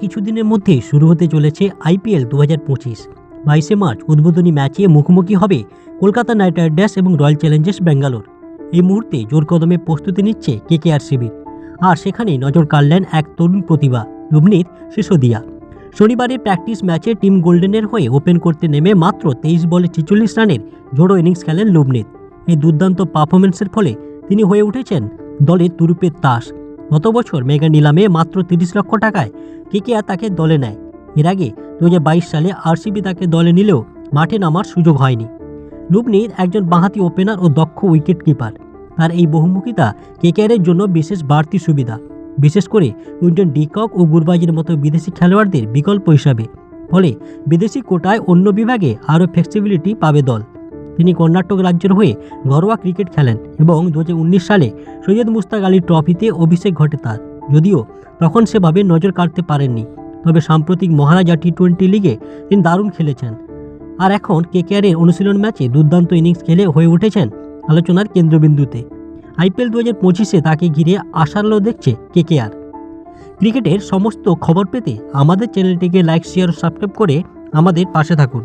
কিছুদিনের মধ্যে শুরু হতে চলেছে আইপিএল দু হাজার পঁচিশ। বাইশে মার্চ উদ্বোধনী ম্যাচে মুখোমুখি হবে কলকাতা নাইট রাইডার্স এবং রয়্যাল চ্যালেঞ্জার্স ব্যাঙ্গালোর। এই মুহূর্তে জোর কদমে প্রস্তুতি নিচ্ছে কেকেআর শিবির। আর সেখানেই নজর কাড়লেন এক তরুণ প্রতিভা লুবনির সিসোদিয়া। শনিবারের প্র্যাকটিস ম্যাচে টিম গোল্ডেনের হয়ে ওপেন করতে নেমে মাত্র তেইশ বলে ছেচল্লিশ রানের জোড়ো ইনিংস খেলেন লুবনিত এই দুর্দান্ত পারফরমেন্সের ফলে তিনি হয়ে উঠেছেন দলের তুরুপের তাস। গত বছর মেগা নিলামে মাত্র তিরিশ লক্ষ টাকায় কেকেআর তাকে দলে নেয়? এর আগে দু হাজার বাইশ সালে আরসিবি তাকে দলে নিলেও মাঠে নামার সুযোগ হয়নি। লুবনির একজন বাঁহাতি ওপেনার ও দক্ষ উইকেট কিপার তার এই বহুমুখিতা কেকেআরের জন্য বিশেষ বাড়তি সুবিধা। বিশেষ করে উইন্টন ডিকক ও গুরবাজির মতো বিদেশি খেলোয়াড়দের বিকল্প হিসাবে। ফলে বিদেশি কোটায় অন্য বিভাগে আরও ফ্লেক্সিবিলিটি পাবে দল। তিনি কর্ণাটক রাজ্যের হয়ে ঘরোয়া ক্রিকেট খেলেন এবং দু হাজার উনিশ সালে সৈয়দ মুস্তাক আলী ট্রফিতে অভিষেক ঘটে তার। যদিও তখন সেভাবে নজর কাটতে পারেননি, তবে সাম্প্রতিক মহারাজা টি টোয়েন্টি লিগে তিনি দারুণ খেলেছেন। আর এখন কেকেআরের অনুশীলন ম্যাচে দুর্দান্ত ইনিংস খেলে হয়ে উঠেছেন আলোচনার কেন্দ্রবিন্দুতে। আইপিএল দু হাজার পঁচিশে তাকে ঘিরে আশার দেখছে কেকেআর। ক্রিকেটের সমস্ত খবর পেতে আমাদের চ্যানেলটিকে লাইক, শেয়ার, সাবস্ক্রাইব করে আমাদের পাশে থাকুন।